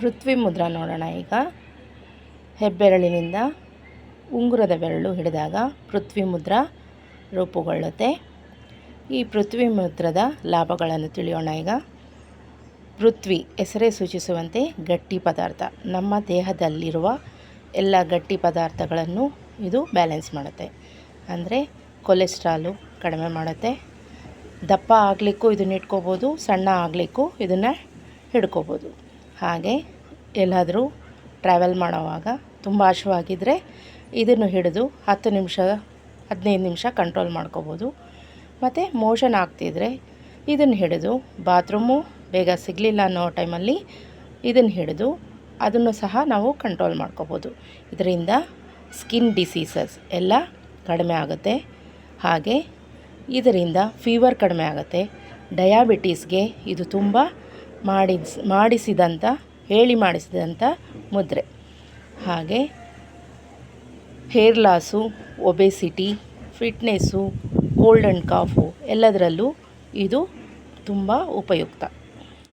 ಪೃಥ್ವಿ ಮುದ್ರ ನೋಡೋಣ ಈಗ. ಹೆಬ್ಬೆರಳಿನಿಂದ ಉಂಗುರದ ಬೆರಳು ಹಿಡಿದಾಗ ಪೃಥ್ವಿ ಮುದ್ರ ರೂಪುಗೊಳ್ಳುತ್ತೆ. ಈ ಪೃಥ್ವಿ ಮುದ್ರದ ಲಾಭಗಳನ್ನು ತಿಳಿಯೋಣ ಈಗ. ಪೃಥ್ವಿ ಹೆಸರೇ ಸೂಚಿಸುವಂತೆ ಗಟ್ಟಿ ಪದಾರ್ಥ. ನಮ್ಮ ದೇಹದಲ್ಲಿರುವ ಎಲ್ಲ ಗಟ್ಟಿ ಪದಾರ್ಥಗಳನ್ನು ಇದು ಬ್ಯಾಲೆನ್ಸ್ ಮಾಡುತ್ತೆ. ಅಂದರೆ ಕೊಲೆಸ್ಟ್ರಾಲು ಕಡಿಮೆ ಮಾಡುತ್ತೆ. ದಪ್ಪ ಆಗಲಿಕ್ಕೂ ಇದನ್ನ ಇಟ್ಕೋಬೋದು, ಸಣ್ಣ ಆಗಲಿಕ್ಕೂ ಇದನ್ನು ಹಿಡ್ಕೋಬೋದು. ಹಾಗೆ ಎಲ್ಲಾದರೂ ಟ್ರಾವೆಲ್ ಮಾಡೋವಾಗ ತುಂಬ ಹಶ್ವಾಗಿದ್ದರೆ ಇದನ್ನು ಹಿಡಿದು ಹತ್ತು ನಿಮಿಷ, ಹದಿನೈದು ನಿಮಿಷ ಕಂಟ್ರೋಲ್ ಮಾಡ್ಕೋಬೋದು. ಮತ್ತು ಮೋಷನ್ ಆಗ್ತಿದ್ರೆ ಇದನ್ನು ಹಿಡಿದು ಬಾತ್ರೂಮು ಬೇಗ ಸಿಗಲಿಲ್ಲ ಅನ್ನೋ ಟೈಮಲ್ಲಿ ಇದನ್ನು ಹಿಡಿದು ಅದನ್ನು ಸಹ ನಾವು ಕಂಟ್ರೋಲ್ ಮಾಡ್ಕೋಬೋದು. ಇದರಿಂದ ಸ್ಕಿನ್ ಡಿಸೀಸಸ್ ಎಲ್ಲ ಕಡಿಮೆ ಆಗುತ್ತೆ. ಹಾಗೆ ಇದರಿಂದ ಫೀವರ್ ಕಡಿಮೆ ಆಗುತ್ತೆ. ಡಯಾಬಿಟೀಸ್ಗೆ ಇದು ತುಂಬ ಮಾಡಿಸ್ ಮಾಡಿಸಿದಂಥ ಹೇಳಿ ಮಾಡಿಸಿದಂಥ ಮುದ್ರೆ. ಹಾಗೆ hair loss obesity, fitness cold and cough ಎಲ್ಲದರಲ್ಲೂ ಇದು ತುಂಬ ಉಪಯುಕ್ತ.